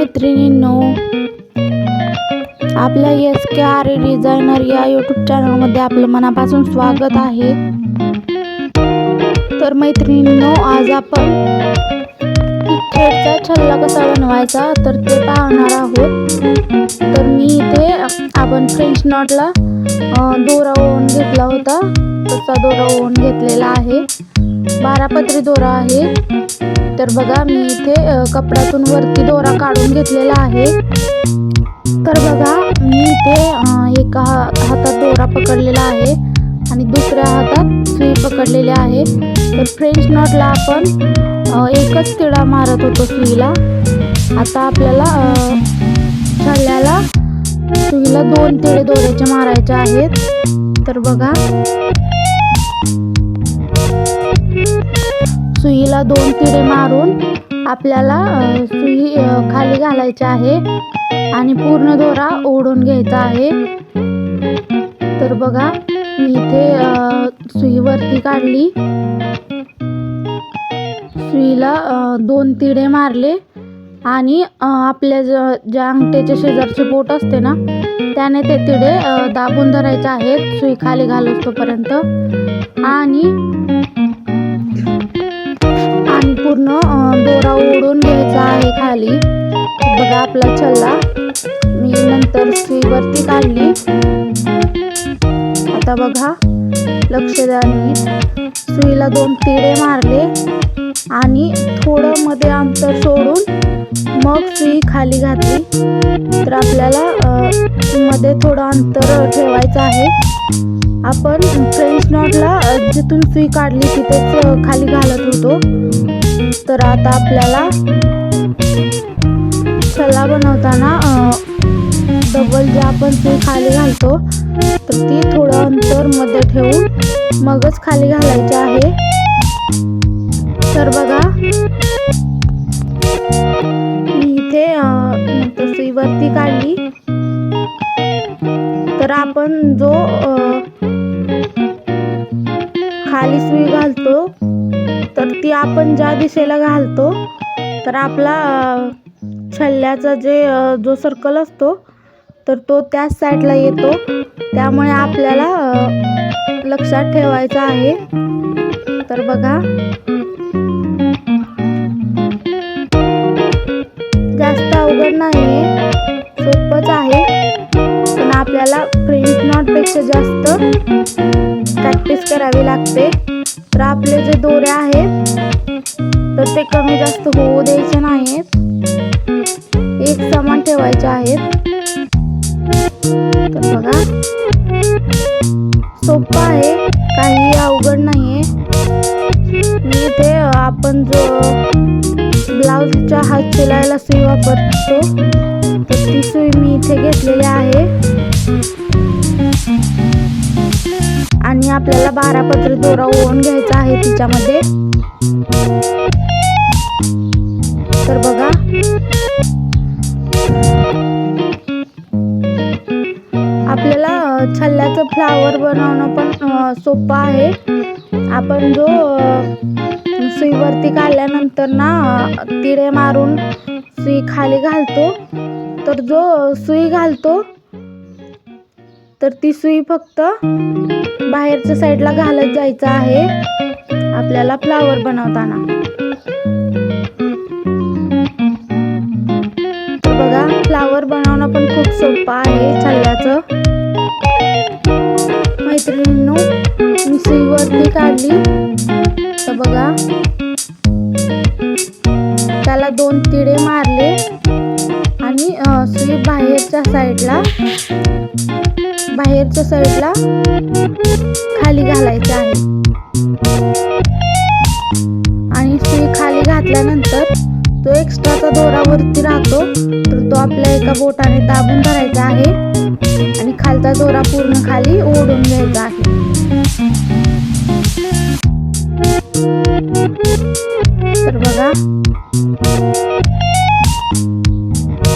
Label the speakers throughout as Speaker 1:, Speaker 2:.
Speaker 1: मैत्रिणींनो आपल्या S K R A designer या यूट्यूब चॅनलमध्ये आपलं मनापासून स्वागत आहे. तर मैत्रिणींनो आज आपण थ्रेडचा छल्ला कसा बनवायचा तर ते पाहणार आहोत. तर मी इथे आपण फ्रेंच नॉटला दोरा ओवून घेतला होता. तसा दोरा ओवून घेतलेला आहे. बारा पत्री दोरा आहे. तर बघा मी इथे कपड्यातून वरती दोरा काढून घेतलेला आहे. तर बघा मी इथे एका हा- हातात दोरा पकडलेला आहे आणि दुसऱ्या हातात सुई पकडलेली आहे. तर फ्रेंच नॉटला आपण एकच तिडा मारत होतो सुईला. आता आपल्याला अ, छल्ल्याला सुईला दोन तिळे दोऱ्याचे मारायचे आहेत. तर बघा सुईला दोन तिडे मारून आपल्याला सुई खाली घालायची आहे आणि पूर्ण दोरा ओढून घ्यायचा आहे. तर बघा मी इथे सुई वरती काढली. सुईला दोन तिडे मारले आणि आपल्या ज- ज्या अंगठ्याचे शेजारचे बोट असते ना त्याने ते तिडे दाबून धरायचे आहेत. सुई खाली घालतोपर्यंत आणि पूर्ण दोरा ओढून घ्यायचा आहे खाली. बघा आपला छल्ला. मी नंतर स्त्रीवरती काढली. आता बघा लक्ष द्या नीट. सुईला दोन तिडे मारले आणि थोडं मध्ये अंतर सोडून मग सुई खाली घातली. तर आपल्याला मध्ये थोडं अंतर ठेवायचं आहे. आपण फ्रेंच नॉटला जिथून सुई काढली तिथेच खाली घालत होतो. तर आता आपल्याला सल्ला बनवताना डबल जे आपण ती खाली घालतो तर ती थोडं अंतरमध्ये ठेवून मगच खाली घालायचे आहे. तर बघा मी इथे अ, वरती सुईवरती काढली. तर आपण जो खाली सुई घालतो ती आपण ज्या दिशेला घालतो तर आपला छल्ल्याचा जे जो सर्कल असतो तर तो त्याच साईडला येतो. त्यामुळे आपल्याला लक्षात ठेवायचं आहे. तर बघा. जास्त अवघड नाही सोपंच आहे. पण आपल्याला फ्रेंच नॉटपेक्षा जास्त प्रॅक्टिस करावी लागते. तर आपले जे दोरे आहेत तर ते कमी जास्त होऊ द्यायचे नाहीत. एक समान ठेवायचे आहेत. तर बघा. सोपं आहे. काही अवघड नाही आहे मी इथे आपण जो ब्लाऊजच्या हात शिलायला सुई वापरतो तर ती सुई मी इथे घेतलेली आहे. आणि आपल्याला बारा पत्र दोरा ओवून घ्यायचा आहे तिच्यामध्ये. फ्लावर बनवणं पण सोपं आहे. आपण जो सुईवरती काढल्यानंतर ना तिरे तिडे मारून सुई खाली घालतो. तर जो सुई घालतो तर ती सुई फक्त बाहेरच्या साईडला घालत जायचं आहे आपल्याला फ्लावर बनवताना. तर बघा फ्लावर बनवणं पण खूप सोपं आहे छल्ल्याचं सुईवरती काढली. तर बघा. त्याला दोन तिडे मारले. आणि अ, सुई बाहेरच्या साईडला बाहेरच्या साईडला खाली घालायचं आहे. आणि सुई खाली घातल्यानंतर तो एक्स्ट्राचा दोरावरती राहतो. तर तो आपल्या एका बोटाने दाबून धरायचा आहे. आणि खालचा दोरा पूर्ण खाली ओढून घ्यायचा आहे. तर बघा.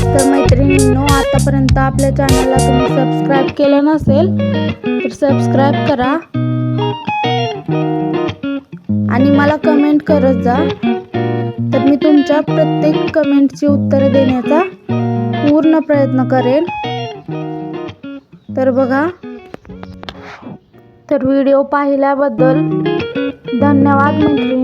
Speaker 1: तर मैत्रिणींनो आतापर्यंत आपल्या चॅनलला तुम्ही सबस्क्राईब केलं नसेल तर सबस्क्राईब करा. आणि मला कमेंट करत जा. तर मी तुमच्या प्रत्येक कमेंटची उत्तरे देण्याचा पूर्ण प्रयत्न करेन. तर बघा. तर व्हिडिओ पाहिल्याबद्दल धन्यवाद मैत्रिणी.